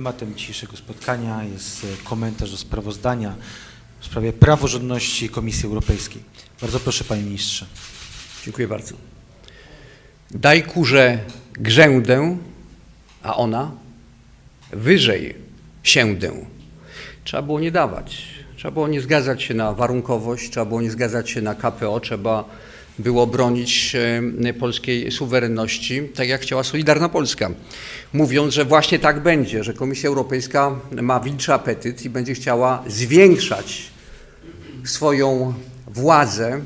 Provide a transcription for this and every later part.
Tematem dzisiejszego spotkania jest e, komentarz do sprawozdania w sprawie praworządności Komisji Europejskiej. Bardzo proszę, panie ministrze. Dziękuję bardzo. Daj kurze grzędę, a ona wyżej siędę. Trzeba było nie dawać. Trzeba było nie zgadzać się na warunkowość, trzeba było nie zgadzać się na KPO, trzeba było bronić e, polskiej suwerenności, tak jak chciała Solidarna Polska, mówiąc, że właśnie tak będzie, że Komisja Europejska ma wilczy apetyt i będzie chciała zwiększać swoją władzę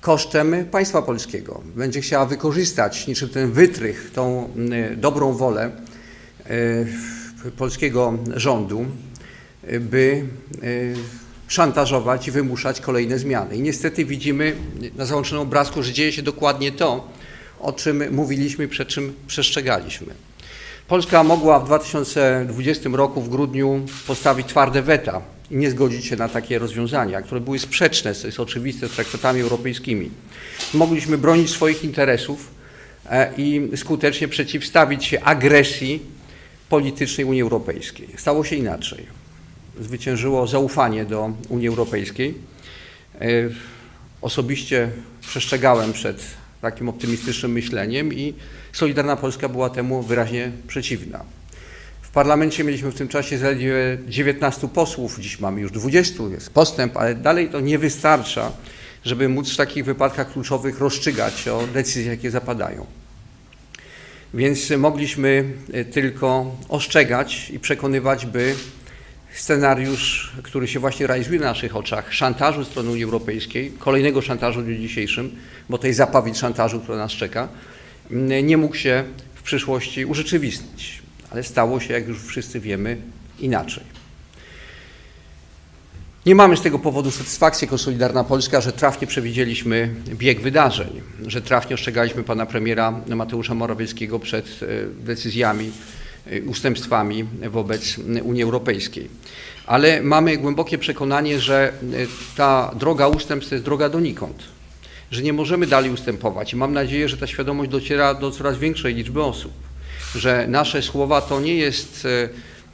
kosztem państwa polskiego. Będzie chciała wykorzystać niczym ten wytrych, tą y, dobrą wolę y, polskiego rządu, by szantażować i wymuszać kolejne zmiany. I niestety widzimy na załączonym obrazku, że dzieje się dokładnie to, o czym mówiliśmy przed czym przestrzegaliśmy. Polska mogła w 2020 roku w grudniu postawić twarde weta i nie zgodzić się na takie rozwiązania, które były sprzeczne, co jest oczywiste, z traktatami europejskimi. Mogliśmy bronić swoich interesów e, i skutecznie przeciwstawić się agresji politycznej Unii Europejskiej. Stało się inaczej. Zwyciężyło zaufanie do Unii Europejskiej. E, Osobiście przestrzegałem przed takim optymistycznym myśleniem i Solidarna Polska była temu wyraźnie przeciwna. W parlamencie mieliśmy w tym czasie zaledwie 19 posłów, dziś mamy już 20, jest postęp, ale dalej to nie wystarcza, żeby móc w takich wypadkach kluczowych rozstrzygać o decyzjach, jakie zapadają. Więc mogliśmy e, tylko ostrzegać i przekonywać, by scenariusz, który się właśnie realizuje na naszych oczach, szantażu strony Unii Europejskiej, kolejnego szantażu w dniu dzisiejszym, bo jest zapowiedź szantażu, która nas czeka, m, nie mógł się w przyszłości urzeczywistnić. Ale stało się, jak już wszyscy wiemy, inaczej. Nie mamy z tego powodu satysfakcji jako Solidarna Polska, że trafnie przewidzieliśmy bieg wydarzeń, że trafnie ostrzegaliśmy pana premiera Mateusza Morawieckiego przed e, decyzjami, ustępstwami wobec Unii Europejskiej. Ale mamy głębokie przekonanie, że e, ta droga ustępstw to jest droga donikąd, że nie możemy dalej ustępować i mam nadzieję, że ta świadomość dociera do coraz większej liczby osób, że nasze słowa to nie jest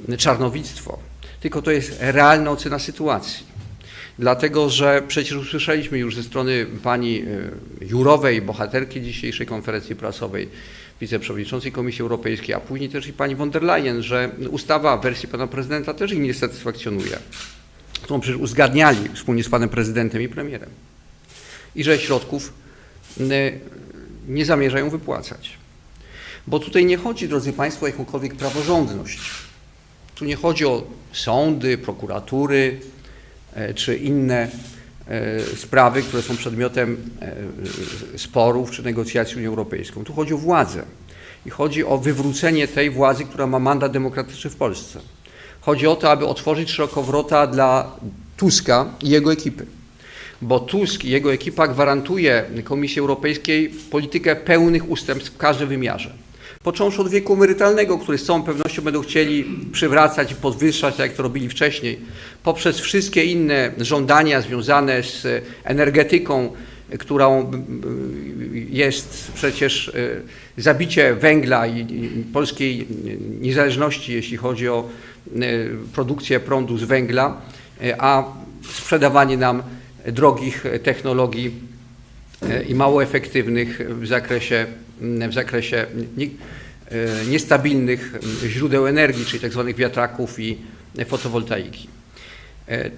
e, czarnowictwo, tylko to jest realna ocena sytuacji. Dlatego, że przecież usłyszeliśmy już ze strony pani Jurowej, bohaterki dzisiejszej konferencji prasowej, wiceprzewodniczącej Komisji Europejskiej, a później też i pani von der Leyen, że ustawa w wersji pana prezydenta też ich nie satysfakcjonuje, którą przecież uzgadniali wspólnie z panem prezydentem i premierem. I że środków nie zamierzają wypłacać. Bo tutaj nie chodzi, drodzy Państwo, o jakąkolwiek praworządność. Tu nie chodzi o sądy, prokuratury e, czy inne sprawy, które są przedmiotem e, sporów czy negocjacji z Unią Europejską. Tu chodzi o władzę i chodzi o wywrócenie tej władzy, która ma mandat demokratyczny w Polsce. Chodzi o to, aby otworzyć szerokowrota dla Tuska i jego ekipy. Bo Tusk i jego ekipa gwarantuje Komisji Europejskiej politykę pełnych ustępstw w każdym wymiarze począwszy od wieku emerytalnego, który z całą pewnością będą chcieli przywracać i podwyższać, tak jak to robili wcześniej, poprzez wszystkie inne żądania związane z energetyką, którą jest przecież e, zabicie węgla i polskiej niezależności, jeśli chodzi o e, produkcję prądu z węgla, e, a sprzedawanie nam drogich technologii e, i mało efektywnych w zakresie, w zakresie e, niestabilnych źródeł energii, czyli tzw. wiatraków i fotowoltaiki. E,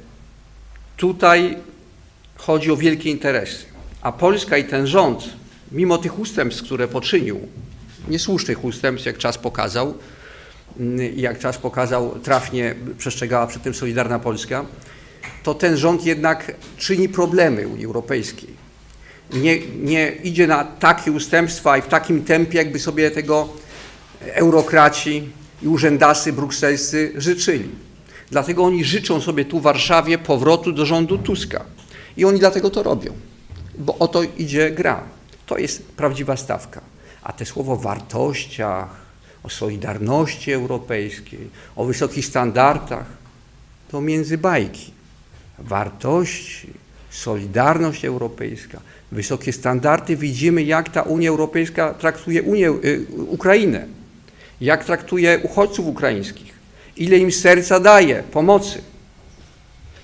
Tutaj chodzi o wielkie interesy, a Polska i ten rząd, mimo tych ustępstw, które poczynił, niesłusznych ustępstw, jak czas pokazał, mm, jak czas pokazał, trafnie przestrzegała przed tym Solidarna Polska, to ten rząd jednak czyni problemy Unii Europejskiej nie, nie idzie na takie ustępstwa i w takim tempie, jakby sobie tego eurokraci i urzędasy brukselscy życzyli. Dlatego oni życzą sobie tu w Warszawie powrotu do rządu Tuska. I oni dlatego to robią, bo o to idzie gra. To jest prawdziwa stawka. A te słowo o wartościach, o solidarności europejskiej, o wysokich standardach, to między bajki. Wartości, solidarność europejska, wysokie standardy. Widzimy, jak ta Unia Europejska traktuje Unię, y, Ukrainę, jak traktuje uchodźców ukraińskich. ile im serca daje pomocy.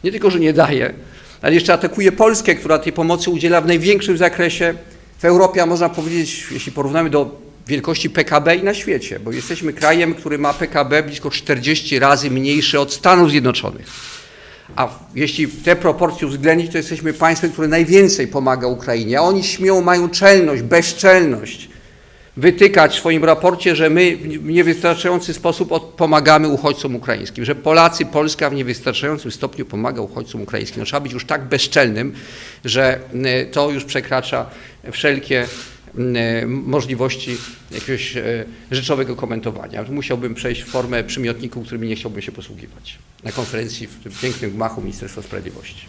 Nie tylko, że nie daje, ale jeszcze atakuje Polskę, która tej pomocy udziela w największym zakresie w Europie, a można powiedzieć, jeśli porównamy do wielkości PKB i na świecie, bo jesteśmy krajem, który ma PKB blisko 40 razy mniejsze od Stanów Zjednoczonych. A jeśli te proporcje uwzględnić, to jesteśmy państwem, które najwięcej pomaga Ukrainie, a oni śmią, mają czelność, bezczelność wytykać w swoim raporcie, że my w niewystarczający sposób pomagamy uchodźcom ukraińskim, że Polacy, Polska w niewystarczającym stopniu pomaga uchodźcom ukraińskim. No, trzeba być już tak bezczelnym, że y, to już przekracza wszelkie możliwości jakiegoś y, rzeczowego komentowania. Musiałbym przejść w formę przymiotników, którymi nie chciałbym się posługiwać na konferencji w tym pięknym gmachu Ministerstwa Sprawiedliwości.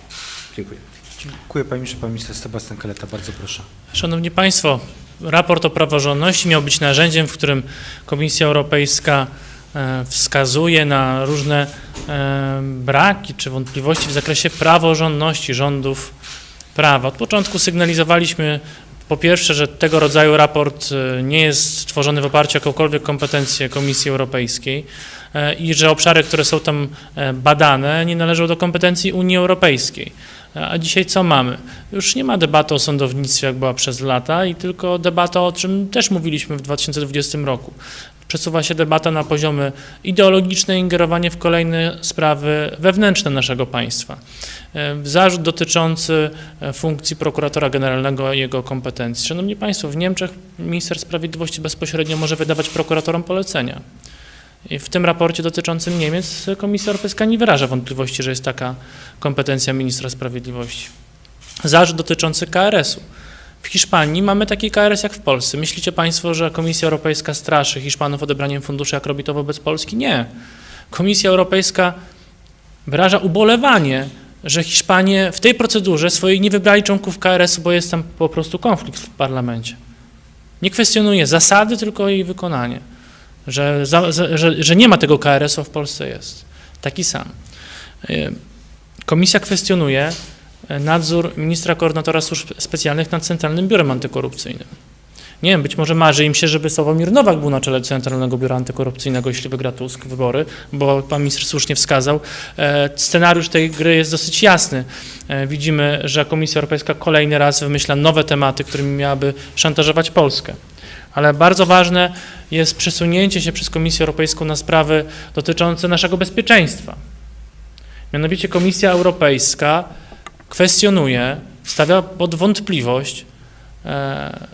Dziękuję. Dziękuję Panie Ministrze. Pan Minister Sebastian Kaleta, bardzo proszę. Szanowni Państwo, raport o praworządności miał być narzędziem, w którym Komisja Europejska e, wskazuje na różne e, braki czy wątpliwości w zakresie praworządności rządów prawa. Od początku sygnalizowaliśmy po pierwsze, że tego rodzaju raport e, nie jest tworzony w oparciu o jakąkolwiek kompetencję Komisji Europejskiej e, i że obszary, które są tam e, badane, nie należą do kompetencji Unii Europejskiej. A dzisiaj co mamy? Już nie ma debaty o sądownictwie, jak była przez lata, i tylko debata, o czym też mówiliśmy w 2020 roku. Przesuwa się debata na poziomy ideologiczne, ingerowanie w kolejne sprawy wewnętrzne naszego państwa. E, Zarzut dotyczący e, funkcji prokuratora generalnego i jego kompetencji. Szanowni Państwo, w Niemczech minister sprawiedliwości bezpośrednio może wydawać prokuratorom polecenia. I w tym raporcie dotyczącym Niemiec Komisja Europejska nie wyraża wątpliwości, że jest taka kompetencja ministra sprawiedliwości. Zarzut dotyczący KRS-u. W Hiszpanii mamy taki KRS jak w Polsce. Myślicie Państwo, że Komisja Europejska straszy Hiszpanów odebraniem funduszy, jak robi to wobec Polski? Nie. Komisja Europejska wyraża ubolewanie, że Hiszpanie w tej procedurze swojej nie wybrali członków KRS-u, bo jest tam po prostu konflikt w parlamencie. Nie kwestionuje zasady, tylko jej wykonanie że, za, za, że, że nie ma tego KRS-u, w Polsce jest. Taki sam. Y, Komisja kwestionuje nadzór ministra koordynatora służb specjalnych nad Centralnym Biurem Antykorupcyjnym. Nie wiem, być może marzy im się, żeby Sławomir Nowak był na czele Centralnego Biura Antykorupcyjnego, jeśli wygra Tusk wybory, bo pan minister słusznie wskazał. E, Scenariusz tej gry jest dosyć jasny. E, Widzimy, że Komisja Europejska kolejny raz wymyśla nowe tematy, którymi miałaby szantażować Polskę. Ale bardzo ważne jest przesunięcie się przez Komisję Europejską na sprawy dotyczące naszego bezpieczeństwa. Mianowicie Komisja Europejska kwestionuje, stawia pod wątpliwość e,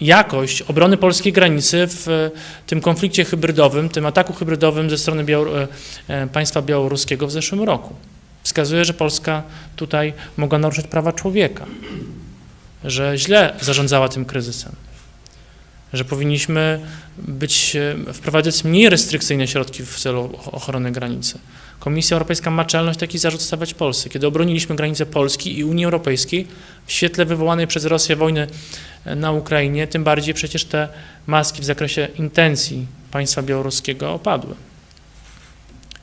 jakość obrony polskiej granicy w e, tym konflikcie hybrydowym, tym ataku hybrydowym ze strony Białor- e, państwa białoruskiego w zeszłym roku. Wskazuje, że Polska tutaj mogła naruszyć prawa człowieka, że źle zarządzała tym kryzysem że powinniśmy być, wprowadzać mniej restrykcyjne środki w celu och- ochrony granicy. Komisja Europejska ma czelność taki zarzut stawiać Polsce. Kiedy obroniliśmy granice Polski i Unii Europejskiej w świetle wywołanej przez Rosję wojny e, na Ukrainie, tym bardziej przecież te maski w zakresie intencji państwa białoruskiego opadły.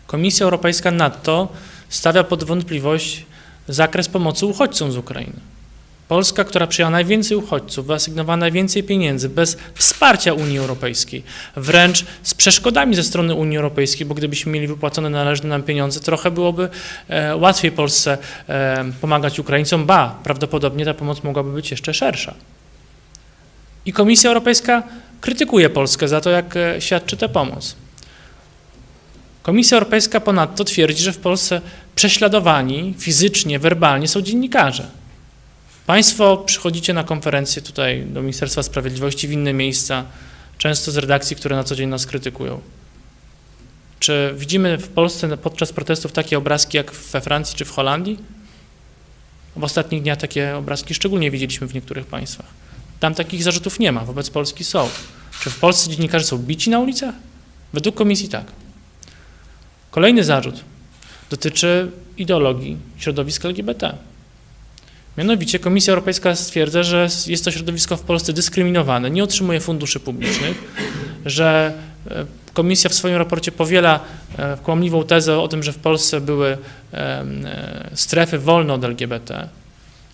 Komisja Europejska nadto stawia pod wątpliwość zakres pomocy uchodźcom z Ukrainy. Polska, która przyjęła najwięcej uchodźców, wyasygnowała najwięcej pieniędzy bez wsparcia Unii Europejskiej, wręcz z przeszkodami ze strony Unii Europejskiej, bo gdybyśmy mieli wypłacone należne nam pieniądze, trochę byłoby e, łatwiej Polsce e, pomagać Ukraińcom, ba, prawdopodobnie ta pomoc mogłaby być jeszcze szersza. I Komisja Europejska krytykuje Polskę za to, jak e, świadczy tę pomoc. Komisja Europejska ponadto twierdzi, że w Polsce prześladowani fizycznie, werbalnie są dziennikarze. Państwo przychodzicie na konferencje tutaj do Ministerstwa Sprawiedliwości, w inne miejsca, często z redakcji, które na co dzień nas krytykują. Czy widzimy w Polsce podczas protestów takie obrazki jak we Francji czy w Holandii? W ostatnich dniach takie obrazki szczególnie widzieliśmy w niektórych państwach. Tam takich zarzutów nie ma, wobec Polski są. Czy w Polsce dziennikarze są bici na ulicach? Według komisji tak. Kolejny zarzut dotyczy ideologii środowiska LGBT. Mianowicie Komisja Europejska stwierdza, że jest to środowisko w Polsce dyskryminowane, nie otrzymuje funduszy publicznych, że e, Komisja w swoim raporcie powiela e, kłamliwą tezę o tym, że w Polsce były e, strefy wolne od LGBT,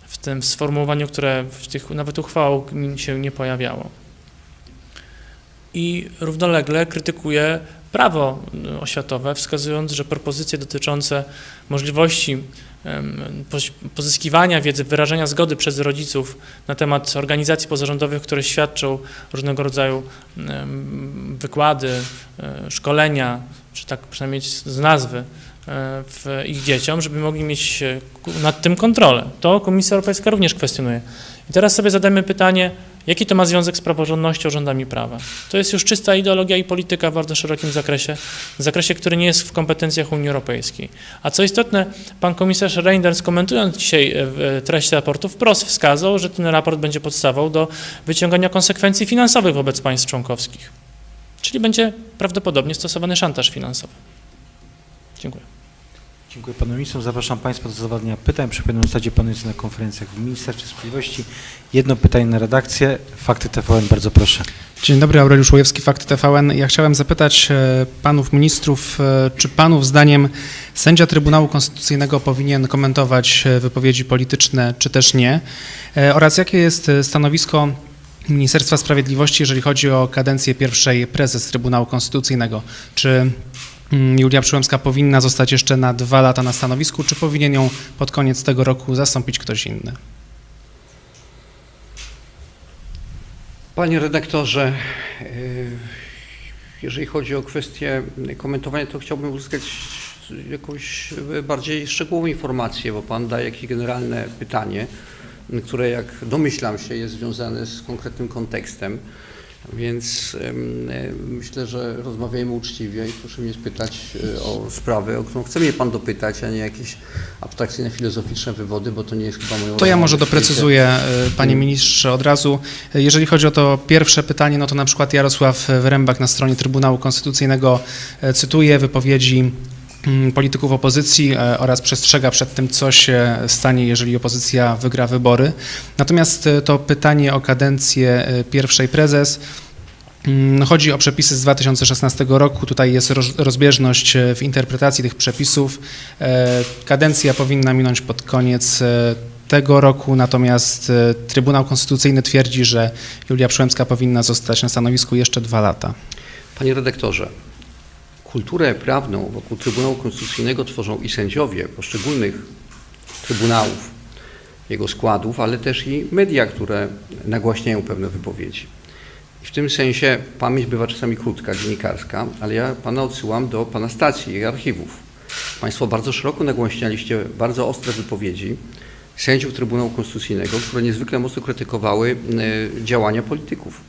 w tym sformułowaniu, które w tych nawet uchwałach się nie pojawiało. I równolegle krytykuje prawo oświatowe, wskazując, że propozycje dotyczące możliwości pozyskiwania wiedzy, wyrażenia zgody przez rodziców na temat organizacji pozarządowych, które świadczą różnego rodzaju wykłady, e, szkolenia, czy tak przynajmniej z nazwy, e, w ich dzieciom, żeby mogli mieć nad tym kontrolę. To Komisja Europejska również kwestionuje. I teraz sobie zadajmy pytanie, jaki to ma związek z praworządnością, rządami prawa? To jest już czysta ideologia i polityka w bardzo szerokim zakresie, w zakresie, który nie jest w kompetencjach Unii Europejskiej. A co istotne, pan komisarz Reinders komentując dzisiaj e, e, treść raportu wprost wskazał, że ten raport będzie podstawą do wyciągania konsekwencji finansowych wobec państw członkowskich. Czyli będzie prawdopodobnie stosowany szantaż finansowy. Dziękuję. Dziękuję panu ministrom. Zapraszam państwa do zadawania pytań. Przypominam, w zasadzie panujący na konferencjach w Ministerstwie Sprawiedliwości. Jedno pytanie na redakcję. Fakty TVN, bardzo proszę. Dzień dobry, Aureliusz Łojewski, Fakty TVN. Ja chciałem zapytać e, panów ministrów, e, czy panów zdaniem sędzia Trybunału Konstytucyjnego powinien komentować e, wypowiedzi polityczne, czy też nie? Oraz jakie jest stanowisko Ministerstwa Sprawiedliwości, jeżeli chodzi o kadencję pierwszej prezes Trybunału Konstytucyjnego? Czy Julia Przyłębska powinna zostać jeszcze na dwa lata na stanowisku, czy powinien ją pod koniec tego roku zastąpić ktoś inny? Panie redaktorze, y, jeżeli chodzi o kwestię komentowania, to chciałbym uzyskać jakąś bardziej szczegółową informację, bo Pan daje jakieś generalne pytanie, które jak domyślam się jest związane z konkretnym kontekstem, więc myślę, że rozmawiajmy uczciwie i proszę mnie spytać y, o sprawę, o którą chce mnie Pan dopytać, a nie jakieś abstrakcyjne, filozoficzne wywody, bo to nie jest chyba moją To ja może doprecyzuję, e, panie ministrze, od razu. E, Jeżeli chodzi o to pierwsze pytanie, no to na przykład Jarosław Wyrembak na stronie Trybunału Konstytucyjnego e, cytuje wypowiedzi polityków opozycji e, oraz przestrzega przed tym, co się stanie, jeżeli opozycja wygra wybory. Natomiast e, to pytanie o kadencję e, pierwszej prezes Mm, no, Chodzi o przepisy z 2016 roku. Tutaj jest roz- rozbieżność w interpretacji tych przepisów. Kadencja powinna minąć pod koniec tego roku, natomiast Trybunał Konstytucyjny twierdzi, że Julia Przyłębska powinna zostać na stanowisku jeszcze dwa lata. Panie redaktorze, kulturę prawną wokół Trybunału Konstytucyjnego tworzą i sędziowie poszczególnych trybunałów, jego składów, ale też i media, które nagłaśniają pewne wypowiedzi. I w tym sensie pamięć bywa czasami krótka, dziennikarska, ale ja pana odsyłam do pana stacji i archiwów. Państwo bardzo szeroko nagłaśnialiście bardzo ostre wypowiedzi sędziów Trybunału Konstytucyjnego, które niezwykle mocno krytykowały e, działania polityków.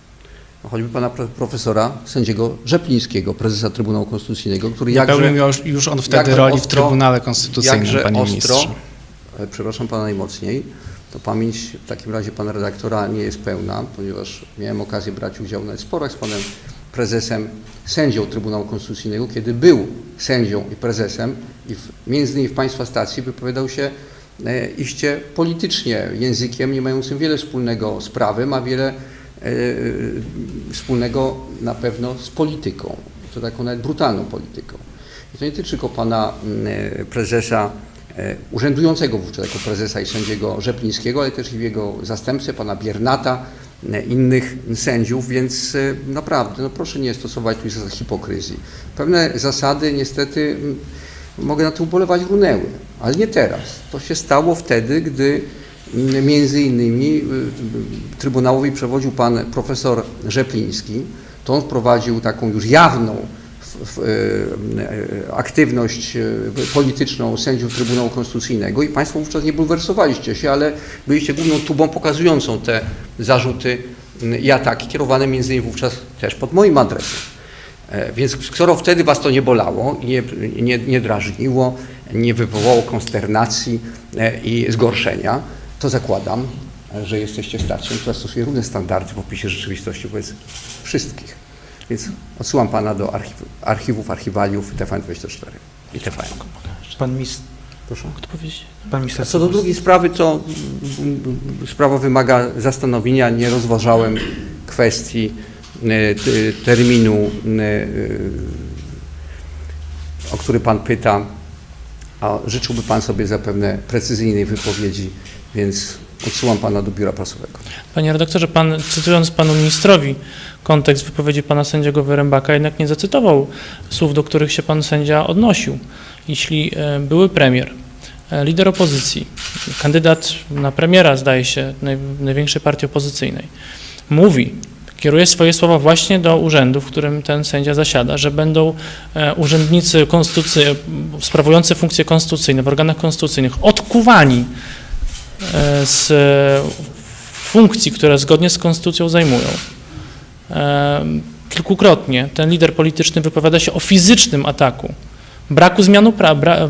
Choćby pana pro- profesora sędziego Rzeplińskiego, prezesa Trybunału Konstytucyjnego, który jakże, pełnił już, już on wtedy roli w ostro- Trybunale Konstytucyjnym, jakże panie ostro, ministrze. e, przepraszam pana najmocniej, to pamięć w takim razie pana redaktora nie jest pełna, ponieważ miałem okazję brać udział w sporach z panem prezesem, sędzią Trybunału Konstytucyjnego, kiedy był sędzią i prezesem i w, między innymi w państwa stacji wypowiadał się e, iście politycznie, językiem nie mającym wiele wspólnego z prawem, a wiele wspólnego na pewno z polityką, to taką nawet brutalną polityką. I to nie tylko pana mm, e, prezesa, e, urzędującego wówczas jako prezesa i sędziego Rzeplińskiego, ale też i jego zastępcę, pana Biernata, e, innych sędziów, więc e, naprawdę, no proszę nie stosować tu zasad hipokryzji. Pewne zasady niestety, mm, mogę na to ubolewać, runęły, ale nie teraz. To się stało wtedy, gdy między innymi y, y, Trybunałowi przewodził pan profesor Rzepliński, to on wprowadził taką już jawną e, aktywność polityczną sędziów Trybunału Konstytucyjnego i Państwo wówczas nie bulwersowaliście się, ale byliście główną tubą pokazującą te zarzuty i ataki kierowane między innymi wówczas też pod moim adresem. E, Więc skoro wtedy Was to nie bolało, nie, nie, nie drażniło, nie wywołało konsternacji e, i zgorszenia, to zakładam, że jesteście starciem, która stosuje równe standardy w opisie rzeczywistości wobec wszystkich. Więc odsyłam Pana do archiw, archiwów, archiwaliów TVN24 i TVN. Pan, mis, Proszę. Powiedzieć? pan minister... co do drugiej sprawy, to sprawa wymaga zastanowienia. Nie rozważałem kwestii t- terminu, e, e, o który Pan pyta, a życzyłby Pan sobie zapewne precyzyjnej wypowiedzi, więc odsyłam pana do biura prasowego. Panie redaktorze, pan, cytując panu ministrowi kontekst wypowiedzi pana sędziego Wyrębaka, jednak nie zacytował słów, do których się pan sędzia odnosił. Jeśli e, były premier, e, lider opozycji, kandydat na premiera, zdaje się, naj, największej partii opozycyjnej, mówi, kieruje swoje słowa właśnie do urzędu, w którym ten sędzia zasiada, że będą e, urzędnicy sprawujący funkcje konstytucyjne w organach konstytucyjnych odkuwani z funkcji, które zgodnie z konstytucją zajmują. Em, Kilkukrotnie ten lider polityczny wypowiada się o fizycznym ataku, braku zmianu prawa, bra, e,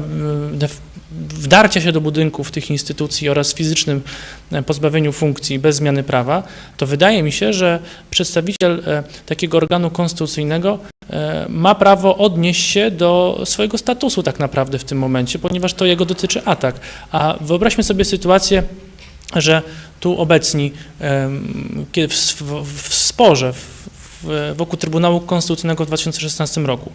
wdarcia się do budynków tych instytucji oraz fizycznym e, pozbawieniu funkcji bez zmiany prawa, to wydaje mi się, że przedstawiciel e, takiego organu konstytucyjnego e, ma prawo odnieść się do swojego statusu tak naprawdę w tym momencie, ponieważ to jego dotyczy atak. A wyobraźmy sobie sytuację, że tu obecni w, sporze wokół Trybunału Konstytucyjnego w 2016 roku.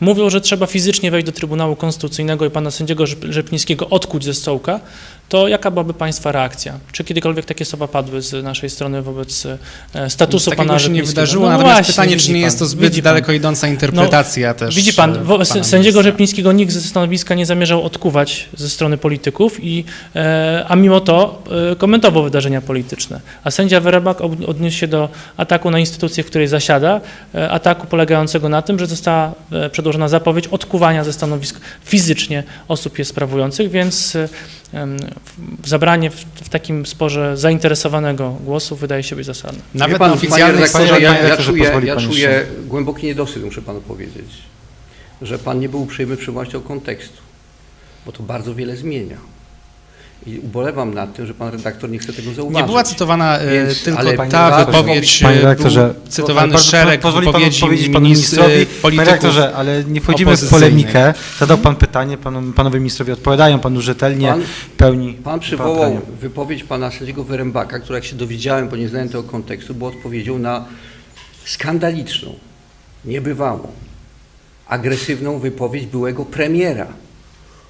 Mówią, że trzeba fizycznie wejść do Trybunału Konstytucyjnego i pana sędziego Rzep- Rzeplińskiego odkuć ze stołka, to jaka byłaby państwa reakcja? Czy kiedykolwiek takie słowa padły z naszej strony wobec e, statusu Takiego pana się nie wydarzyło, No natomiast właśnie, pytanie, czy nie pan, jest to zbyt pan. daleko idąca interpretacja też. Widzi pan, e, wo, pana sędziego. Rzeplińskiego nikt ze stanowiska nie zamierzał odkuwać ze strony polityków, i, e, a mimo to e, komentował wydarzenia polityczne. A sędzia Werebak odniósł się do ataku na instytucję, w której zasiada, e, ataku polegającego na tym, że została e, przedłożona zapowiedź odkuwania ze stanowisk fizycznie osób je sprawujących, więc e, zabranie w, w takim sporze zainteresowanego głosu wydaje się być zasadne. Nawet Wie pan, na oficjalnych panie panie ja, ja czuję, ja czuję głęboki niedosyt, muszę panu powiedzieć, że pan nie był uprzejmy przywołać tego kontekstu, bo to bardzo wiele zmienia. I ubolewam nad tym, że pan redaktor nie chce tego zauważyć. Nie była cytowana e, Więc- tylko ale ta panie wypowiedź, Panie e, redaktorze, był cytowany bardzo- szereg pozwoli pan wypowiedzi odpowiedzieć panu minis- ministrowi. Panie redaktorze, ale nie wchodzimy w polemikę. Zadał pan pytanie, panu, panowie ministrowie odpowiadają panu rzetelnie, Pan- pełni Pan przywołał wypowiedź pana sędziego Wyrębaka, która jak się dowiedziałem, bo nie znałem tego kontekstu, była odpowiedzią na skandaliczną, niebywałą, agresywną wypowiedź byłego premiera,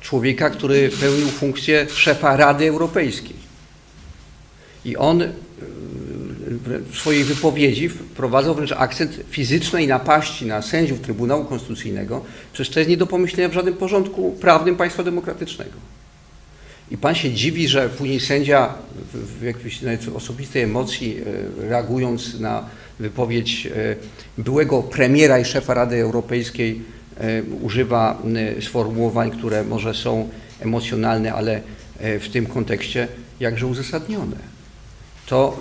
człowieka, który pełnił funkcję szefa Rady Europejskiej. I on y, w swojej wypowiedzi wprowadzał wręcz akcent fizycznej napaści na sędziów Trybunału Konstytucyjnego, przecież to jest nie do pomyślenia w żadnym porządku prawnym państwa demokratycznego. I pan się dziwi, że później sędzia w, jakiejś osobistej emocji, e, reagując na wypowiedź e, byłego premiera i szefa Rady Europejskiej, e, używa e, sformułowań, które może są emocjonalne, ale e, w tym kontekście jakże uzasadnione. To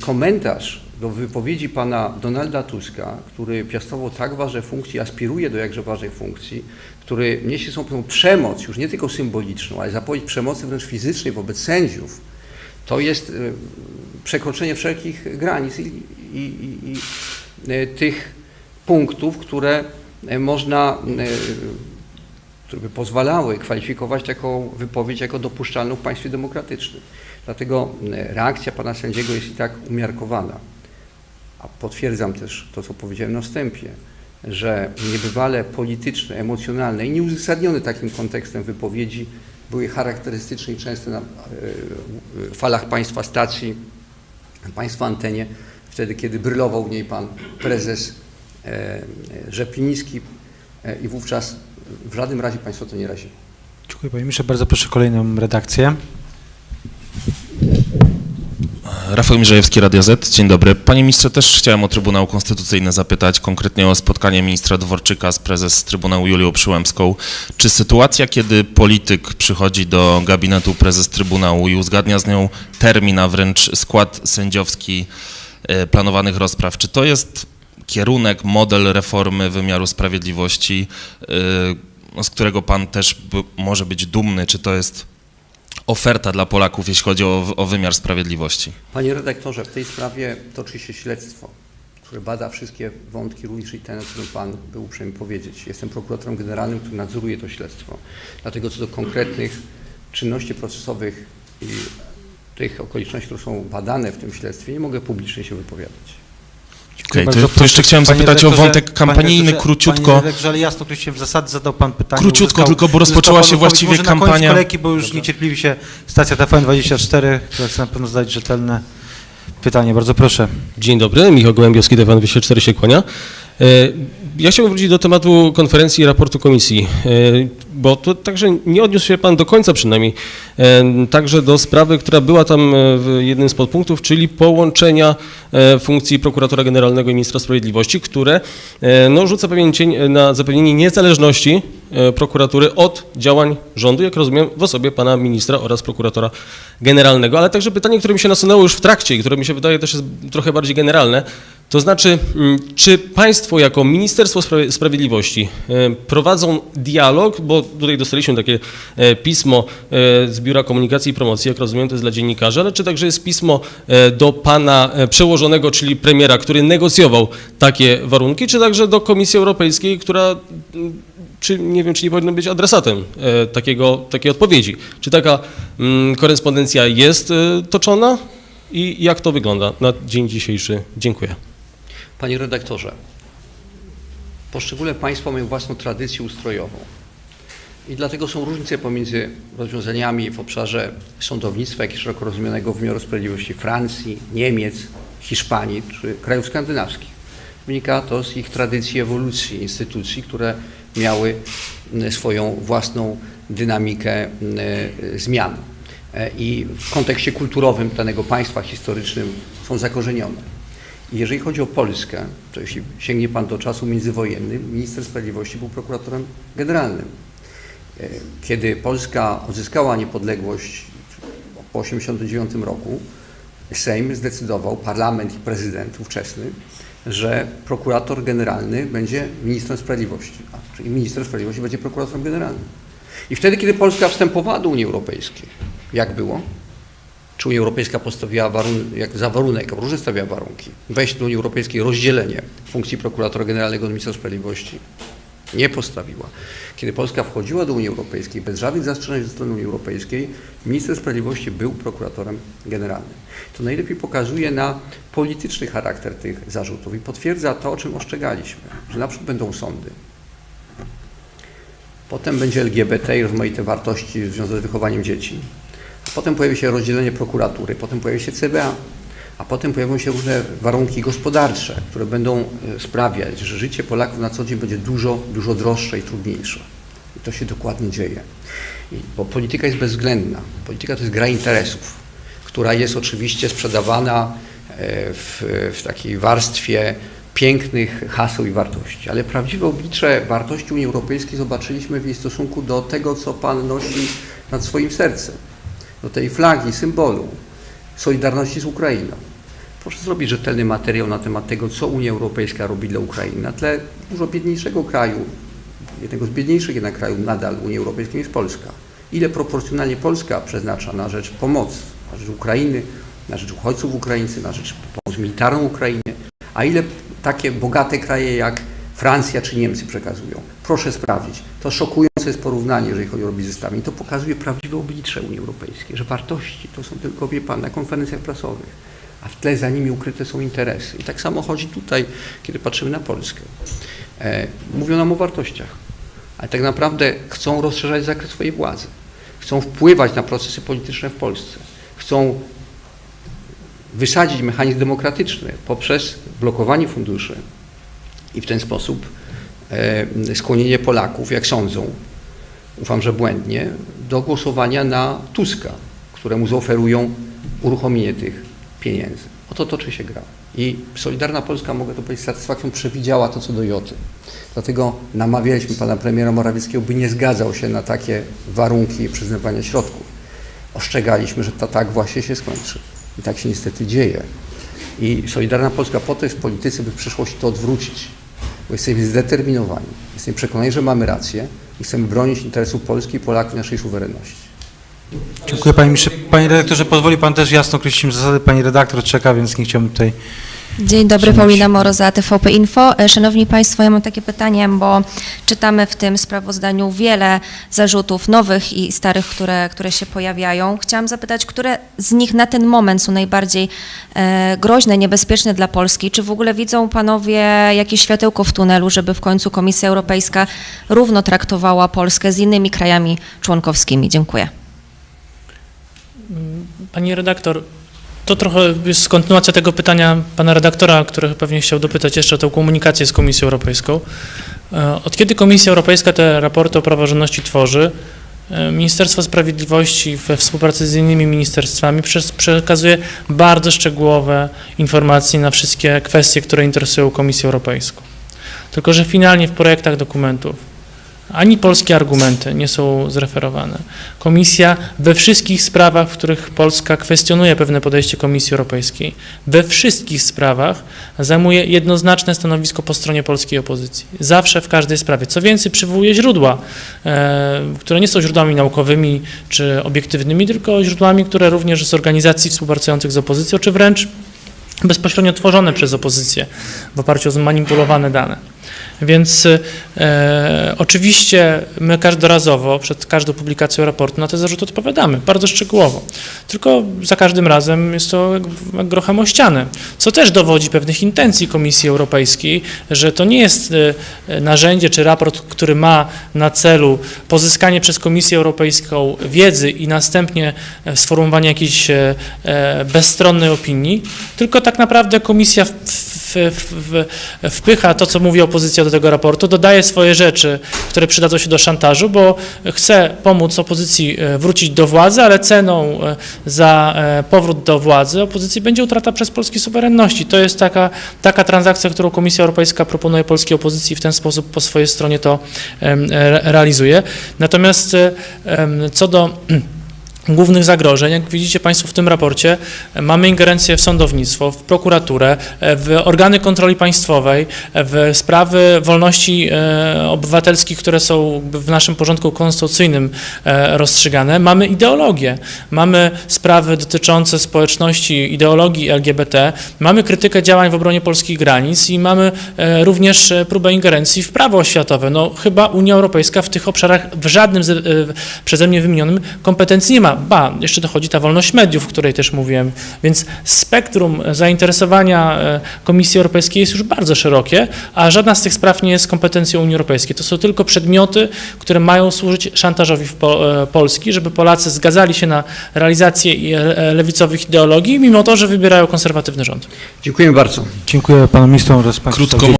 e, komentarz do wypowiedzi pana Donalda Tuska, który piastował tak ważne funkcje, aspiruje do jakże ważnej funkcji, który niesie są pewną przemoc, już nie tylko symboliczną, ale zapowiedź przemocy wręcz fizycznej wobec sędziów, to jest e, przekroczenie wszelkich granic i, i, i, i e, tych punktów, które e, można, e, które by pozwalały kwalifikować taką wypowiedź jako dopuszczalną w państwie demokratycznym. Dlatego e, reakcja pana sędziego jest i tak umiarkowana. A potwierdzam też to, co powiedziałem na wstępie, że niebywale polityczne, emocjonalne i nieuzasadnione takim kontekstem wypowiedzi były charakterystyczne i często na e, e, falach państwa stacji, państwa antenie, wtedy kiedy brylował w niej pan prezes e, e, Rzepliński e, i wówczas w żadnym razie państwo to nie razi. Dziękuję panie ministrze, bardzo proszę kolejną redakcję. Rafał Mierzejewski, Radio Z. Dzień dobry. Panie ministrze, też chciałem o Trybunał Konstytucyjny zapytać, konkretnie o spotkanie ministra Dworczyka z prezes Trybunału Julią Przyłębską. Czy sytuacja, kiedy polityk przychodzi do gabinetu prezes Trybunału i uzgadnia z nią termin, a wręcz skład sędziowski e, planowanych rozpraw, czy to jest kierunek, model reformy wymiaru sprawiedliwości, no, z którego pan też może być dumny, czy to jest oferta dla Polaków, jeśli chodzi o, o wymiar sprawiedliwości? Panie redaktorze, w tej sprawie toczy się śledztwo, które bada wszystkie wątki, również i ten, o którym Pan był uprzejmy powiedzieć. Jestem prokuratorem generalnym, który nadzoruje to śledztwo. Dlatego co do konkretnych czynności procesowych i tych okoliczności, które są badane w tym śledztwie, nie mogę publicznie się wypowiadać. Okej, Bardzo to, to proszę, jeszcze chciałem zapytać o wątek kampanijny, panie króciutko. Panie redaktorze, ale jasno określiłem zasady, zadał pan pytanie. Króciutko uzyskał- tylko, bo rozpoczęła się właściwie Może na kampania- kolejki, bo już niecierpliwi się stacja TVN24, która chce na pewno zadać rzetelne pytanie. Bardzo proszę. Dzień dobry, Michał Gołębiowski, TVN24 się kłania. Ja chciałbym wrócić do tematu konferencji i raportu komisji, e, bo to także nie odniósł się Pan do końca przynajmniej, e, także do sprawy, która była tam e, w jednym z podpunktów, czyli połączenia funkcji prokuratora generalnego i ministra sprawiedliwości, które no, rzuca pewien cień na zapewnienie niezależności prokuratury od działań rządu, jak rozumiem, w osobie pana ministra oraz prokuratora generalnego. Ale także pytanie, które mi się nasunęło już w trakcie i które mi się wydaje też jest trochę bardziej generalne, to znaczy, mm, czy państwo jako Ministerstwo Spra- Sprawiedliwości e, prowadzą dialog, bo tutaj dostaliśmy takie e, pismo e, z Biura Komunikacji i Promocji, jak rozumiem, to jest dla dziennikarzy, ale czy także jest pismo do pana przełożonego, czyli premiera, który negocjował takie warunki, czy także do Komisji Europejskiej, która mm, czy nie wiem, czy nie powinno być adresatem takiego, takiej odpowiedzi. Czy taka mm, korespondencja jest toczona i jak to wygląda na dzień dzisiejszy? Dziękuję. Panie redaktorze, poszczególne państwa mają własną tradycję ustrojową. I dlatego są różnice pomiędzy rozwiązaniami w obszarze sądownictwa, jak i szeroko rozumianego wymiaru sprawiedliwości Francji, Niemiec, Hiszpanii czy krajów skandynawskich. Wynika to z ich tradycji ewolucji instytucji, które miały swoją własną dynamikę zmian. E, I w kontekście kulturowym danego państwa historycznym są zakorzenione. Jeżeli chodzi o Polskę, to jeśli sięgnie Pan do czasu międzywojennym, minister sprawiedliwości był prokuratorem generalnym. E, Kiedy Polska odzyskała niepodległość po 1989 roku, Sejm zdecydował, parlament i prezydent ówczesny, że prokurator generalny będzie ministrem sprawiedliwości, a, czyli minister sprawiedliwości będzie prokuratorem generalnym. I wtedy, kiedy Polska wstępowała do Unii Europejskiej, jak było? Czy Unia Europejska postawiła warun- jak za warunek, różne stawiała warunki, wejście do Unii Europejskiej, rozdzielenie funkcji prokuratora generalnego od ministra sprawiedliwości? Nie postawiła. Kiedy Polska wchodziła do Unii Europejskiej bez żadnych zastrzeżeń ze strony Unii Europejskiej, minister sprawiedliwości był prokuratorem generalnym. To najlepiej pokazuje na polityczny charakter tych zarzutów i potwierdza to, o czym ostrzegaliśmy, że naprzód będą sądy, potem będzie LGBT i rozmaite wartości związane z wychowaniem dzieci, Potem pojawi się rozdzielenie prokuratury, potem pojawi się CBA, a potem pojawią się różne warunki gospodarcze, które będą e, sprawiać, że życie Polaków na co dzień będzie dużo, dużo droższe i trudniejsze. I to się dokładnie dzieje. I, bo polityka jest bezwzględna. Polityka to jest gra interesów, która jest oczywiście sprzedawana e, w, w takiej warstwie pięknych haseł i wartości. Ale prawdziwe oblicze wartości Unii Europejskiej zobaczyliśmy w jej stosunku do tego, co Pan nosi nad swoim sercem do tej flagi, symbolu solidarności z Ukrainą. Proszę zrobić rzetelny materiał na temat tego, co Unia Europejska robi dla Ukrainy. Na tle dużo biedniejszego kraju, jednego z biedniejszych jednak krajów nadal Unii Europejskiej jest Polska. Ile proporcjonalnie Polska przeznacza na rzecz pomocy, na rzecz Ukrainy, na rzecz uchodźców Ukraińcy, na rzecz pomocy militarną Ukrainie, a ile takie bogate kraje jak Francja czy Niemcy przekazują. Proszę sprawdzić. To szokujące jest porównanie, jeżeli chodzi o robić zestawienie. To pokazuje prawdziwe oblicze Unii Europejskiej, że wartości to są tylko, wie Pan, na konferencjach prasowych, a w tle za nimi ukryte są interesy. I tak samo chodzi tutaj, kiedy patrzymy na Polskę. E, mówią nam o wartościach, ale tak naprawdę chcą rozszerzać zakres swojej władzy. Chcą wpływać na procesy polityczne w Polsce. Chcą wysadzić mechanizm demokratyczny poprzez blokowanie funduszy, i w ten sposób e, skłonienie Polaków, jak sądzą, ufam, że błędnie, do głosowania na Tuska, któremu zaoferują uruchomienie tych pieniędzy. Oto toczy się gra. I Solidarna Polska, mogę to powiedzieć z satysfakcją, przewidziała to co do Joty. Dlatego namawialiśmy pana premiera Morawieckiego, by nie zgadzał się na takie warunki przyznawania środków. Ostrzegaliśmy, że to tak właśnie się skończy. I tak się niestety dzieje. I Solidarna Polska po to jest w polityce, by w przyszłości to odwrócić. Bo jesteśmy zdeterminowani. Jesteśmy przekonani, że mamy rację i chcemy bronić interesów Polski Polaków naszej suwerenności. Dziękuję panie ministrze. Panie redaktorze, pozwoli pan też jasno określić zasady. Pani redaktor czeka, więc nie chciałbym tutaj Dzień dobry, Paulina Moroza, TVP Info. E, Szanowni Państwo, ja mam takie pytanie, bo czytamy w tym sprawozdaniu wiele zarzutów nowych i starych, które, które się pojawiają. Chciałam zapytać, które z nich na ten moment są najbardziej e, groźne, niebezpieczne dla Polski? Czy w ogóle widzą Panowie jakieś światełko w tunelu, żeby w końcu Komisja Europejska równo traktowała Polskę z innymi krajami członkowskimi? Dziękuję. Pani redaktor, to trochę jest kontynuacja tego pytania pana redaktora, który pewnie chciał dopytać jeszcze o tę komunikację z Komisją Europejską. E, Od kiedy Komisja Europejska te raporty o praworządności tworzy, e, Ministerstwo Sprawiedliwości we współpracy z innymi ministerstwami przekazuje bardzo szczegółowe informacje na wszystkie kwestie, które interesują Komisję Europejską. Tylko, że finalnie w projektach dokumentów ani polskie argumenty nie są zreferowane. Komisja we wszystkich sprawach, w których Polska kwestionuje pewne podejście Komisji Europejskiej, we wszystkich sprawach zajmuje jednoznaczne stanowisko po stronie polskiej opozycji. Zawsze w każdej sprawie. Co więcej, przywołuje źródła, e, które nie są źródłami naukowymi czy obiektywnymi, tylko źródłami, które również z organizacji współpracujących z opozycją, czy wręcz bezpośrednio tworzone przez opozycję w oparciu o zmanipulowane dane. Więc e, oczywiście my każdorazowo przed każdą publikacją raportu na te zarzuty odpowiadamy, bardzo szczegółowo. Tylko za każdym razem jest to jak, grochem o ścianę, co też dowodzi pewnych intencji Komisji Europejskiej, że to nie jest e, narzędzie czy raport, który ma na celu pozyskanie przez Komisję Europejską wiedzy i następnie e, sformułowanie jakiejś e, bezstronnej opinii, tylko tak naprawdę Komisja w, wpycha to, co mówi opozycja do tego raportu, dodaje swoje rzeczy, które przydadzą się do szantażu, bo chce pomóc opozycji e, wrócić do władzy, ale ceną e, za e, powrót do władzy opozycji będzie utrata przez Polski suwerenności. To jest taka, taka transakcja, którą Komisja Europejska proponuje polskiej opozycji w ten sposób po swojej stronie to realizuje. Natomiast co do głównych zagrożeń. Jak widzicie Państwo w tym raporcie, e, mamy ingerencję w sądownictwo, w prokuraturę, e, w organy kontroli państwowej, e, w sprawy wolności obywatelskich, które są w naszym porządku konstytucyjnym rozstrzygane. Mamy ideologię, mamy sprawy dotyczące społeczności, ideologii LGBT, mamy krytykę działań w obronie polskich granic i mamy również próbę ingerencji w prawo oświatowe. No chyba Unia Europejska w tych obszarach w żadnym z, przeze mnie wymienionym kompetencji nie ma. Ba, jeszcze dochodzi ta wolność mediów, o której też mówiłem, więc spektrum zainteresowania e, Komisji Europejskiej jest już bardzo szerokie, a żadna z tych spraw nie jest kompetencją Unii Europejskiej. To są tylko przedmioty, które mają służyć szantażowi e, Polski, żeby Polacy zgadzali się na realizację e, lewicowych ideologii, mimo to, że wybierają konserwatywny rząd. Dziękujemy bardzo. Dziękuję panu ministrom oraz państwu. Krótko